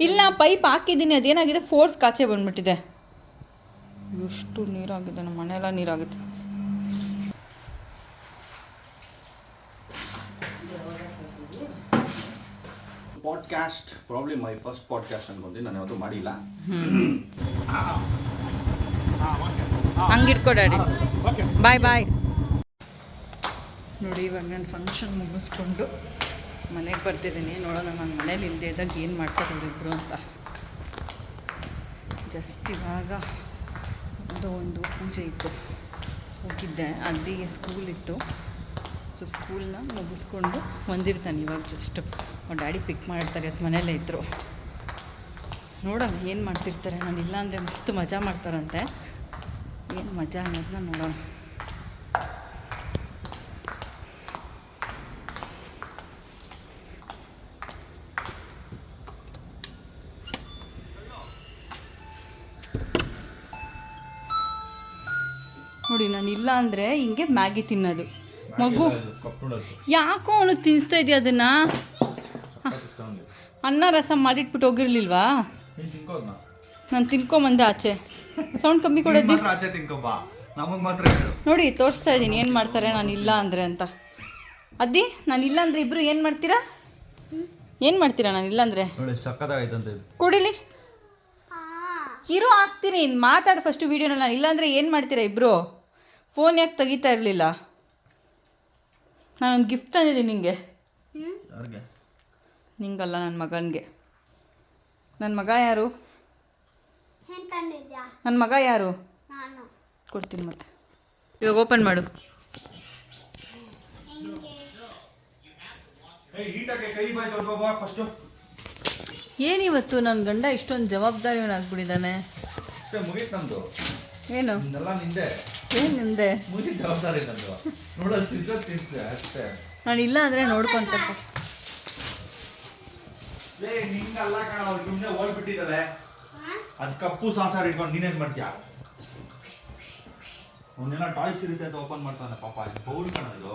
ಇಲ್ಲ ಪೈಪ್ ಹಾಕಿದ್ದೀನಿ ಅದೇನಾಗಿದೆ? ಫೋರ್ಸ್ ಕಾಚೆ ಬಂದ್ಬಿಟ್ಟಿದೆ. ಎಷ್ಟು ನೀರಾಗಿದೆ ನಮ್ಮ ಮನೆಯೆಲ್ಲ ನೀರಾಗುತ್ತೆ. Podcast problem my first podcast ಅನ್ಕೊಂತೀನಿ ನಾನು ಯಾವತ್ತೂ ಮಾಡಿಲ್ಲ. ಹಂಗಿಟ್ಕೊ ಡ್ಯಾಡಿ. ಬಾಯ್ ಬಾಯ್ ನೋಡಿ ಇವಾಗ ನಾನು ಫಂಕ್ಷನ್ ಮುಗಿಸ್ಕೊಂಡು ಮನೆಗೆ ಬರ್ತಿದ್ದೀನಿ ನೋಡೋಣ ನಾನು ಮನೇಲಿ ಇಲ್ಲದೆ ಇದ್ದಾಗ ಏನು ಮಾಡ್ತಾರೆ ಅವರಿಬ್ಬರು ಅಂತ. ಜಸ್ಟ್ ಇವಾಗ ಒಂದು ಒಂದು ಪೂಜೆ ಇತ್ತು. ಹೋಗಿದ್ದೆ. ಅಲ್ಲಿಗೆ ಸ್ಕೂಲ್ ಇತ್ತು. ಸೊ ಸ್ಕೂಲ್ನ ಮುಗಿಸ್ಕೊಂಡು ಬಂದಿರ್ತಾನೆ ಇವಾಗ ಜಸ್ಟ್ ಅವ್ರ ಡ್ಯಾಡಿ ಪಿಕ್ ಮಾಡ್ತಾರೆ, ಅದು ಮನೇಲೇ ಇದ್ದರು ನೋಡೋಣ ಏನು ಮಾಡ್ತಿರ್ತಾರೆ. ನಾನು ಇಲ್ಲ ಅಂದರೆ ಮಸ್ತ್ ಮಜಾ ಮಾಡ್ತಾರಂತೆ. ಏನು ಮಜಾ ಅನ್ನೋದನ್ನ ನೋಡೋಣ. ಇಲ್ಲ ಅಂದರೆ ಹಿಂಗೆ ಮ್ಯಾಗಿ ತಿನ್ನೋದು. ಮಗು ಯಾಕೋ ಅವನು ತಿನ್ನಿಸ್ತಾ ಇದೆಯಾ ಅದನ್ನ? ಅನ್ನ ರಸ ಮಾಡಿಟ್ಬಿಟ್ಟು ಹೋಗಿರ್ಲಿಲ್ವಾ? ನಾನು ತಿನ್ಕೊಂಬಂದೆ ಆಚೆ. ಸೌಂಡ್ ಕಮ್ಮಿ ಕೊಡೋದು. ನೋಡಿ ತೋರಿಸ್ತಾ ಇದ್ದೀನಿ ಏನು ಮಾಡ್ತಾರೆ ನಾನು ಇಲ್ಲ ಅಂದರೆ ಅಂತ. ಅದಿ ನಾನು ಇಲ್ಲ ಅಂದರೆ ಇಬ್ಬರು ಏನು ಮಾಡ್ತೀರಾ? ಏನು ಮಾಡ್ತೀರಾ ನಾನು ಇಲ್ಲ ಅಂದರೆ? ಕೊಡಿಲಿ. ಇರೋ ಹಾಕ್ತೀನಿ. ಮಾತಾಡು ಫಸ್ಟು ವೀಡಿಯೋನ ನಾನು ಇಲ್ಲಾಂದರೆ ಏನು ಮಾಡ್ತೀರಾ ಇಬ್ಬರು ಫೋನ್ ಯಾಕೆ ತೆಗಿತಾ ಇರಲಿಲ್ಲ? ನಾನೊಂದು ಗಿಫ್ಟ್ ತಂದಿದ್ದೀನಿ ನಿಮಗೆ ನಿಂಗಲ್ಲ ನನ್ನ ಮಗನಿಗೆ. ನನ್ನ ಮಗ ಯಾರು? ನನ್ನ ಮಗ ಯಾರು? ನಾನು. ಕೊಡ್ತೀನಿ ಮತ್ತೆ. ಇವಾಗ ಓಪನ್ ಮಾಡು. ಏನಿವತ್ತು ನನ್ನ ಗಂಡ ಇಷ್ಟೊಂದು ಜವಾಬ್ದಾರಿಯವನಾಗ್ಬಿಟ್ಟಿದ್ದಾನೆ. ಆಗ್ಬಿಟ್ಟಿದ್ದಾನೆ ಏನು? ಏನು ನಿಂದೆ ಮುಗಿ ಜವಾಬ್ದಾರಿ ನಂದು. ನೋಡೋದು ತಿನ್ಸೋ ತಿನ್ಸೆ ಅಷ್ಟೇ. ನಾನು ಇಲ್ಲ ಅಂದ್ರೆ ನೋಡ್ಕೊಂತ ಲೇ ನಿಂಗಲ್ಲ ಕಣ ಅವ್ರು ಸುಮ್ಮನೆ ಓಡ್ಬಿಟ್ಟಿದ್ದಾಳೆ ಅದು ಕಪ್ಪು ಸಾಸಾರ ಇಟ್ಕೊಂಡು ನೀನೇನ್ ಮಾಡ್ತೀಯ? ಅವನ್ನೆಲ್ಲ ಟಾಯ್ಸ್ ಇರುತ್ತೆ ಅಂತ ಓಪನ್ ಮಾಡ್ತಾನೆ ಪಾಪ ಇದು ಬೌಲ್ ಕಣ ಇದು.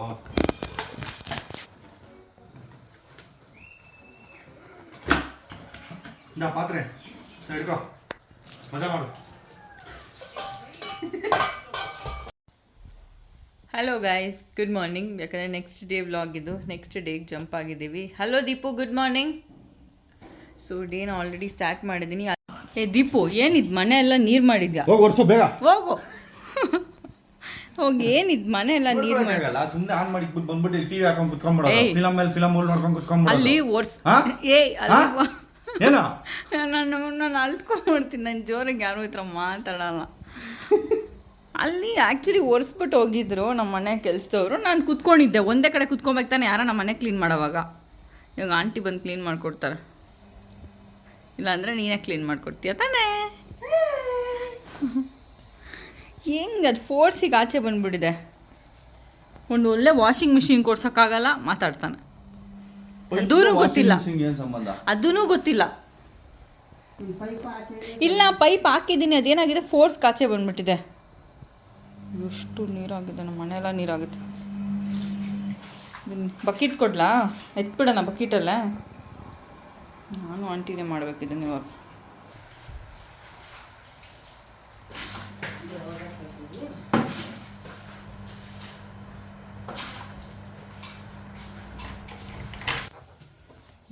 ಇಂದ ಪಾತ್ರೆ ಹಿಡ್ಕೋ ಮಜಾ ಮಾಡು. ಹಲೋ ಗಾಯ್ಸ್ ಗುಡ್ ಮಾರ್ನಿಂಗ್ ಯಾಕಂದರೆ ನೆಕ್ಸ್ಟ್ ಡೇ ವ್ಲಾಗ್ ಇದು. ನೆಕ್ಸ್ಟ್ ಡೇಗೆ ಜಂಪ್ ಆಗಿದ್ದೀವಿ. Hello Deepu. Good morning so ಡೇನ already start ಮಾಡಿದ್ದೀನಿ ಏ ದೀಪು ಏನಿದು? ಮನೆ ಎಲ್ಲ ನೀರು ಮಾಡಿದ್ಯಾ? ಹೋಗು ಹೋಗು. ಹೋಗಿ ಏನಿದ್? ಮನೆ ಎಲ್ಲ ನೀರು ಅಲ್ಲಿ ಒರ್ಸ್ ಏ ನಾನು ನಾನು ಅಳ್ಕೊಂಡ್ಬಿಡ್ತೀನಿ ನನ್ನ ಜೋರಿಗೆ ಯಾರು ಥರ ಮಾತಾಡಲ್ಲ. ಅಲ್ಲಿ ಆ್ಯಕ್ಚುಲಿ ಒರೆಸ್ಬಿಟ್ಟು ಹೋಗಿದ್ರು ನಮ್ಮ ಮನೆ ಕೆಲಸದವರು. ನಾನು ಕುತ್ಕೊಂಡಿದ್ದೆ. ಒಂದೇ ಕಡೆ ಕುತ್ಕೊಬೇಕು ತಾನೆ ಯಾರೋ ನಮ್ಮ ಮನೆ ಕ್ಲೀನ್ ಮಾಡೋವಾಗ. ಇವಾಗ ಆಂಟಿ ಬಂದು ಕ್ಲೀನ್ ಮಾಡಿಕೊಡ್ತಾರೆ. ಇಲ್ಲಾಂದರೆ ನೀನೇ ಕ್ಲೀನ್ ಮಾಡಿಕೊಡ್ತೀಯ ತಾನೇ? ಹೆಂಗೆ ಅದು ಫೋರ್ಸಿಗೆ ಆಚೆ ಬಂದುಬಿಟ್ಟಿದೆ. ಒಂದು ಒಳ್ಳೆ ವಾಷಿಂಗ್ ಮಿಷಿನ್ ಕೊಡ್ಸೋಕ್ಕಾಗಲ್ಲ ಮಾತಾಡ್ತಾನೆ. ಅದೂ ಗೊತ್ತಿಲ್ಲ. ಏನ್ ಸಂಬಂಧ? ಅದೂ ಗೊತ್ತಿಲ್ಲ. ಇಲ್ಲ ಪೈಪ್ ಹಾಕಿದ್ದೀನಿ. ಅದೇನಾಗಿದೆ? ಫೋರ್ಸ್ ಕಾಚೆ ಬಂದ್ಬಿಟ್ಟಿದೆ. ಎಷ್ಟು ನೀರಾಗಿದೆ ನಮ್ಮ ಮನೆಯೆಲ್ಲ ನೀರಾಗುತ್ತೆ. ಬಕೆಟ್ ಕೊಡ್ಲಾ? ಎತ್ಬಿಡೋಣ ಬಕೆಟಲ್ಲೇ. ನಾನು ಆಂಟಿನೇ ಮಾಡಬೇಕಿದ್ದೀನಿ ಇವಾಗ.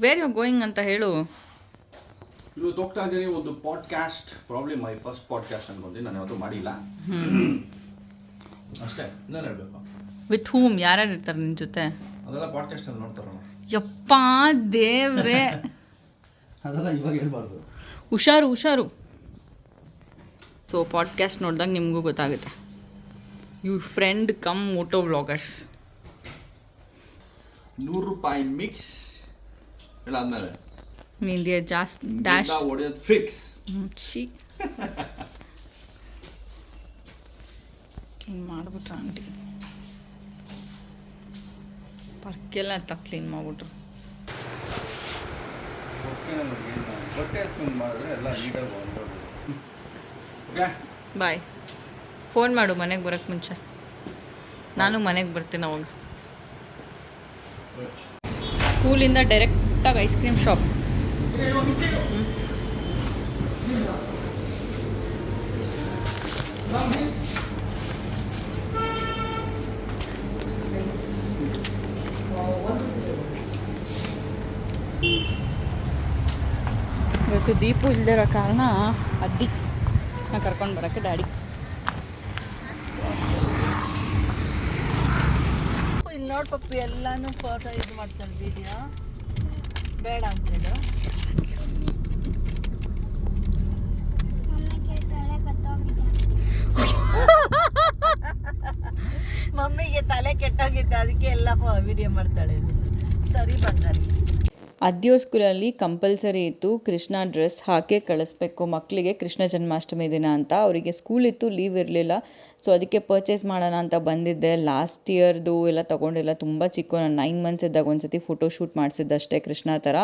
ವೇರ್ ಯು ಗೋಯಿಂಗ್ ಅಂತ ಹೇಳು. ಇವತ್ತು ಹೋಗ್ತಾ ಇದ್ದೀನಿ ಒಂದು podcast problem my first podcast ಅನ್ಕೊಂತೀನಿ ನಾನು ಯಾವತ್ತೂ ಮಾಡಿಲ್ಲ. ಅಷ್ಟೇ ಇನ್ನೇನು ಹೇಳಬೇಕು? ವಿತ್ ಹೂಮ್ ಯಾರ್ಯಾರು ಇರ್ತಾರೆ ನಿನ್ನ ಜೊತೆ? ಅದೆಲ್ಲ ಪಾಡ್ಕಾಸ್ಟ್ ಅಲ್ಲಿ ನೋಡ್ತಾರಲ್ಲ. ಯಪ್ಪ ದೇವ್ರೆ. ಅದೆಲ್ಲ ಇವಾಗ ಹೇಳ್ಬಾರ್ದು. ಹುಷಾರು ಹುಷಾರು. ಸೊ ಪಾಡ್ಕಾಸ್ಟ್ ನೋಡಿದಾಗ ನಿಮಗೂ ಗೊತ್ತಾಗುತ್ತೆ. ಇವ್ರ ಫ್ರೆಂಡ್ ಕಮ್ ಮೋಟೋ ವ್ಲಾಗರ್ಸ್ ನೂರು ರೂಪಾಯಿ ಮಿಕ್ಸ್ ಆದ್ಮೇಲೆ ಇಂಡಿಯಾ ಜಾಸ್ತಿ ಡ್ಯಾಶ್ ಹೊಡೆಯೋದು ಫಿಕ್ಸ್ ಶಿ ಕ್ಲೀನ್ ಮಾಡಿಬಿಟ್ರ ಆಂಟಿ. ಪರ್ಕೆಲ್ಲ ಅಂತ ಕ್ಲೀನ್ ಮಾಡಿಬಿಟ್ರು. ಬಾಯ್ ಫೋನ್ ಮಾಡು, ಮನೆಗೆ ಬರೋಕ್ಕೆ ಮುಂಚೆ. ನಾನು ಮನೆಗೆ ಬರ್ತೀನಿ ಅವಾಗ. ಸ್ಕೂಲಿಂದ ಡೈರೆಕ್ಟಾಗಿ ಐಸ್ ಕ್ರೀಮ್ ಶಾಪ್ ಇವತ್ತು ದೀಪು ಇಲ್ದಿರೋ ಕಾರಣ ಅದ್ದಿ. ನಾ ಕರ್ಕೊಂಡು ಬರೋಕ್ಕೆ ಡ್ಯಾಡಿ. ಇಲ್ಲಿ ನೋಡಿ ಪಪ್ಪಿ, ಎಲ್ಲಾನು ಫೋಟೋ ಇದು ಮಾಡ್ತಾನೆ ವಿಡಿಯೋ ಬೇಡ ಅಂತೇಳು ಮಮ್ಮಿಗೆ ತಲೆ ಕೆಟ್ಟೋಗಿದ್ದೆ, ಅದಕ್ಕೆ ಎಲ್ಲ ವಿಡಿಯೋ ಮಾಡ್ತಾಳೆ. ಸರಿ ಬಂಗಾರಿ. ಅದ್ಯೋ ಸ್ಕೂಲಲ್ಲಿ ಕಂಪಲ್ಸರಿ ಇತ್ತು ಕೃಷ್ಣ ಡ್ರೆಸ್ ಹಾಕೇ ಕಳಿಸ್ಬೇಕು, ಮಕ್ಕಳಿಗೆ ಕೃಷ್ಣ ಜನ್ಮಾಷ್ಟಮಿ ದಿನ ಅಂತ, ಅವರಿಗೆ ಸ್ಕೂಲ್ ಇತ್ತು, ಲೀವ್ ಇರಲಿಲ್ಲ. ಸೊ ಅದಕ್ಕೆ ಪರ್ಚೇಸ್ ಮಾಡೋಣ ಅಂತ ಬಂದಿದ್ದೆ. ಲಾಸ್ಟ್ ಇಯರ್ದು ಎಲ್ಲ ತೊಗೊಂಡಿಲ್ಲ. ತುಂಬ ಚಿಕ್ಕ. ನಾನು ನೈನ್ ಮಂತ್ಸ್ ಇದ್ದಾಗ ಒಂದು ಸತಿ ಫೋಟೋ ಶೂಟ್ ಮಾಡಿಸಿದ್ದಷ್ಟೇ ಕೃಷ್ಣ ಥರ.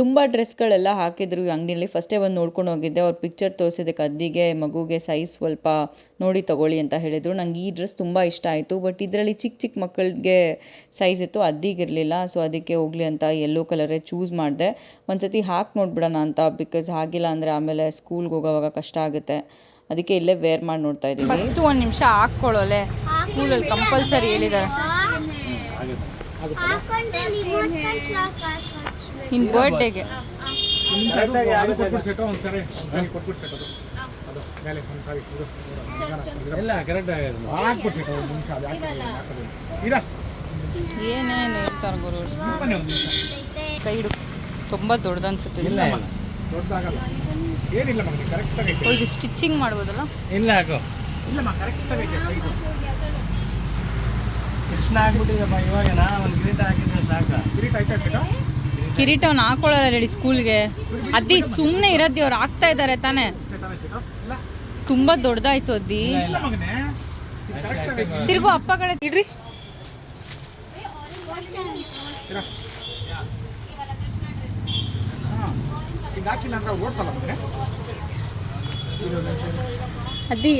ತುಂಬ ಡ್ರೆಸ್ಗಳೆಲ್ಲ ಹಾಕಿದ್ರು ಅಂಗಡಿಯಲ್ಲಿ ಫಸ್ಟೇ ಬಂದು ನೋಡ್ಕೊಂಡು ಹೋಗಿದ್ದೆ. ಅವ್ರು ಪಿಕ್ಚರ್ ತೋರಿಸಿದ್ದಕ್ಕೆ ಅದಿಗೆ ಮಗುಗೆ ಸೈಜ್ ಸ್ವಲ್ಪ ನೋಡಿ ತಗೊಳ್ಳಿ ಅಂತ ಹೇಳಿದರು. ನಂಗೆ ಈ ಡ್ರೆಸ್ ತುಂಬ ಇಷ್ಟ ಆಯಿತು. ಬಟ್ ಇದರಲ್ಲಿ ಚಿಕ್ಕ ಚಿಕ್ಕ ಮಕ್ಕಳಿಗೆ ಸೈಜ್ ಇತ್ತು. ಅದಿಗಿರಲಿಲ್ಲ ಸೊ ಅದಕ್ಕೆ ಹೋಗಲಿ ಅಂತ ಎಲ್ಲೋ ಕಲರೇ ಚೂಸ್ ಮಾಡಿದೆ. ಒಂದು ಸತಿ ಹಾಕಿ ನೋಡ್ಬಿಡೋಣ ಅಂತ. ಬಿಕಾಸ್ ಆಗಿಲ್ಲ ಅಂದರೆ ಆಮೇಲೆ ಸ್ಕೂಲ್ಗೆ ಹೋಗೋವಾಗ ಕಷ್ಟ ಆಗುತ್ತೆ. ಅದಕ್ಕೆ ಇಲ್ಲೇ ವೇರ್ ಮಾಡಿ ನೋಡ್ತಾ ಇದ್ದೀನಿ ಫಸ್ಟ್ ಒಂದು ನಿಮಿಷ ಹಾಕ್ಕೊಳ್ಳೋಲೆ. ಸ್ಕೂಲಲ್ಲಿ ಕಂಪಲ್ಸರಿ ಹೇಳಿದ್ದಾರೆ ನಿನ್ನ ಬರ್ಡೇಗೆ ಏನೇನು ಹೇಳ್ತಾರೆ ಗುರು ಕೈ ಹಿಡು ತುಂಬ ದೊಡ್ಡದು ಏನಿಲ್ಲ ಮಗ ಕರೆಕ್ಟ್ ಆಗೈತೆ. ಓ, ಇದು ಸ್ಟಿಚಿಂಗ್ ಮಾಡ್ಬೋದಲ್ಲ? ಇಲ್ಲ ಹಾಕು ಇಲ್ಲಮ್ಮ ಕರೆಕ್ಟ್ ಆಗೈತೆ ಸೈಜು. ಕೃಷ್ಣ ಆಗ್ಬಿಟ್ಟಿದಮ್ಮ ಇವಾಗ ನಾ ಒಂದು ಗಿರೀಟ ಹಾಕಿದ್ರೆ ಸಾಕ. ಗಿರೀಟ ಆಯ್ತಾ ಸೆಟ್ ಕಿರೀಟವ್ನ ಹಾಕೊಳ್ಳಲ್ಲ ರೆಡಿ ಸ್ಕೂಲ್ಗೆ. ಅದ್ದಿ ಸುಮ್ಮನೆ ಇರೋದಿ ಅವ್ರು ಹಾಕ್ತಾ ಇದ್ದಾರೆ ತಾನೇ. ತುಂಬಾ ದೊಡ್ಡದಾಯ್ತು ಅದ್ದಿ. ತಿರ್ಗು ಅಪ್ಪ ಕಡೆ ಇಡ್ರಿ ಇರ. ಹಾ. ಹಾಕಿಲ್ಲ ಅಂದ್ರೆ ಓಡಿಸಲ್ಲ ಮಗನೇ?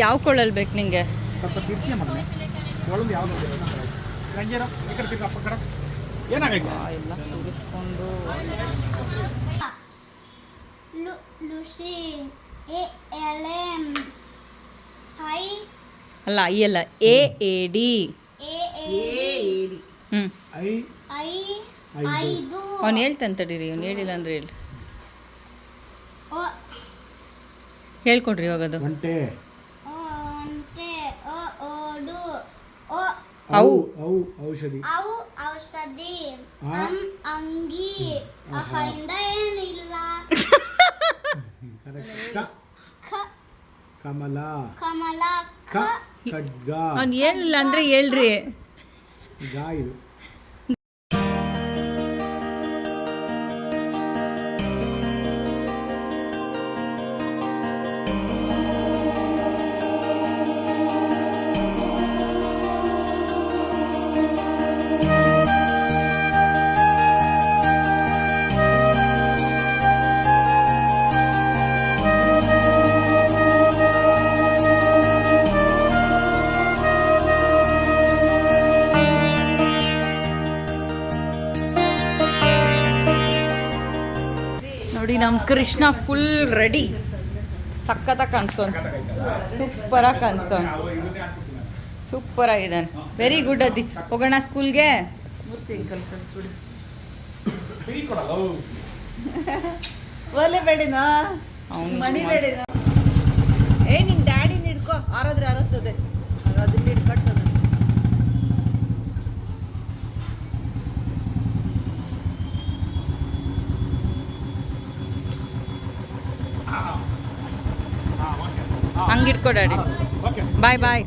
ಯಾವ ಕೊಳ್ಳಲ್ಲಿ ಬೇಕು ನಿಂಗೆ? ಸ್ವಲ್ಪ ತಿರ್ತಿಯ ಮಗನೇ. ಒಳಗೆ ಯಾವ್ದು ಈ ಕಡೆ ತಿರ್ಗ ಅಪ್ಪ ಕಡೆ. ಏನಾಗೈತೆ? ಎಲ್ಲ ಸುರಿಸ್ಕೊಂಡು. ಲು ಲುಸಿ ಎ ಎಲ್ ಎಂ ಐ. ಅಲ್ಲ ಅಲ್ಲ ಎ ಎ ಡಿ. ಹ್ಞೂ ಐ ಐ ಐದು. ಅವ್ನು ಹೇಳ್ತಾನೆ ತಡೀರಿ ಅವ್ನು ಹೇಳಿಲ್ಲ ಅಂದ್ರೆ ಹೇಳಿ ಓ ಹೇಳ್ಕೊಡ್ರಿ ಇವಾಗ ಅದು ಗಂಟೆ ಒಂಟೆ ಓ ಓಡು ಓ ಅವು ಅವು ಔಷಧಿ. ಅವು ಔಷಧಿ. ಅಂ ಅಂಗಿ. ಅಹಿಂದ ಏನಿಲ್ಲ ಕರೆಕ್ಟ್ ಖ ಕಮಲ ಕಮಲ ಕ ಖ ಖಡ್ಗ. ಅವ್ನು ಹೇಳಿಲ್ಲ ಅಂದ್ರೆ ಹೇಳ್ರಿ. ಗಾ ಇದು. ನೋಡಿ ನಮ್ಮ ಕೃಷ್ಣ ಫುಲ್ ರೆಡಿ ಸಖತ್ತಾಗಿ ಕಾಣಿಸ್ತವನ್ ಸೂಪರಾಗಿ ಕಾಣಿಸ್ತವನ್ ಸೂಪರ್ ಆಗಿದ್ದಾನೆ ವೆರಿ ಗುಡ್ ಅದಿ ಹೋಗೋಣ ಸ್ಕೂಲ್ಗೆ. ಒಲೆ ಬೇಡಿನಾ? ಮಣಿ ಬೇಡಿನ? ಏ ನಿಮ್ ಡ್ಯಾಡಿನ ಹಿಡ್ಕೊ. ಆರೋದ್ರೆ ಆರೋಗ್ತದೆ. ಅದನ್ನ ಹಿಡ್ಕೊಟ್ಟದ ಹಂಗೆ ಓಕೆ ಬಾಯ್ ಬಾಯ್.